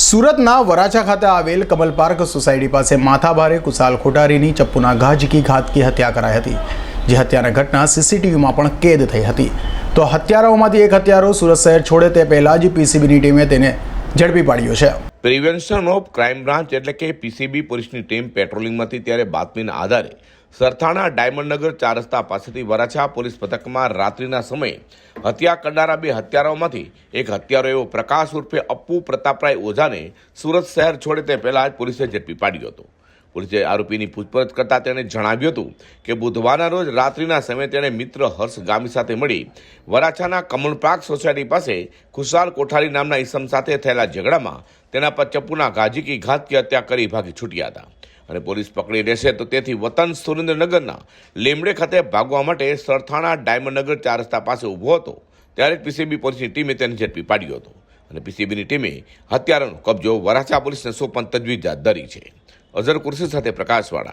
સુરતના વરાછા ખાતે આવેલ કમલ પાર્ક સોસાયટી પાસે માથાભારે કુશાલ ખોટારીની ચપ્પુના ઘા ઝીકી ઘાતકી હત્યા કરાઈ હતી, જે હત્યાની ઘટના સીસીટીવીમાં પણ કેદ થઈ હતી. તો હત્યારાઓમાંથી એક હત્યારો સુરત શહેર છોડે તે પહેલાં જ પીસીબીની ટીમે તેને ઝડપી પાડ્યો છે. પ્રિવેન્શન ઓફ ક્રાઇમ બ્રાન્ચ એટલે કે પીસીબી પોલીસની ટીમ પેટ્રોલિંગમાંથી ત્યારે બાતમીના આધારે સરથાણા ડાયમંડનગર ચાર રસ્તા પાસેથી વરાછા પોલીસ પથકમાં રાત્રિના સમયે હત્યા કરનારા બે હત્યારાઓમાંથી એક હત્યારો એવો પ્રકાશ ઉર્ફે અપ્પુ પ્રતાપરાય ઓઝાને સુરત શહેર છોડે તે પહેલા જ પોલીસે ઝડપી પાડ્યો હતો. પોલીસે આરોપીની પૂછપરછ કરતાં તેણે જણાવ્યું હતું કે બુધવારના રોજ રાત્રિના સમયે તેણે મિત્ર હર્ષ ગામી સાથે મળી વરાછાના કમળ સોસાયટી પાસે ખુશાલ કોઠારી નામના ઈસમ સાથે થયેલા ઝઘડામાં તેના પર ચપ્પુના ગાજીકી ઘાતકી હત્યા કરી ભાગી છૂટ્યા હતા. અને પોલીસ પકડી રહેશે તો તેથી વતન સુરેન્દ્રનગરના લીમડે ખાતે ભાગવા માટે સરથાણા ડાયમંડનગર ચાર રસ્તા પાસે ઊભો હતો. ત્યારે જ પીસીબી પોલીસની ટીમે તેને ઝડપી પાડ્યો હતો. અને પીસીબીની ટીમે હત્યારાનો કબજો વરાછા પોલીસને સોંપન તજવીજ હાથ ધરી છે. અઝર કુર્સી સાથે પ્રકાશવાળા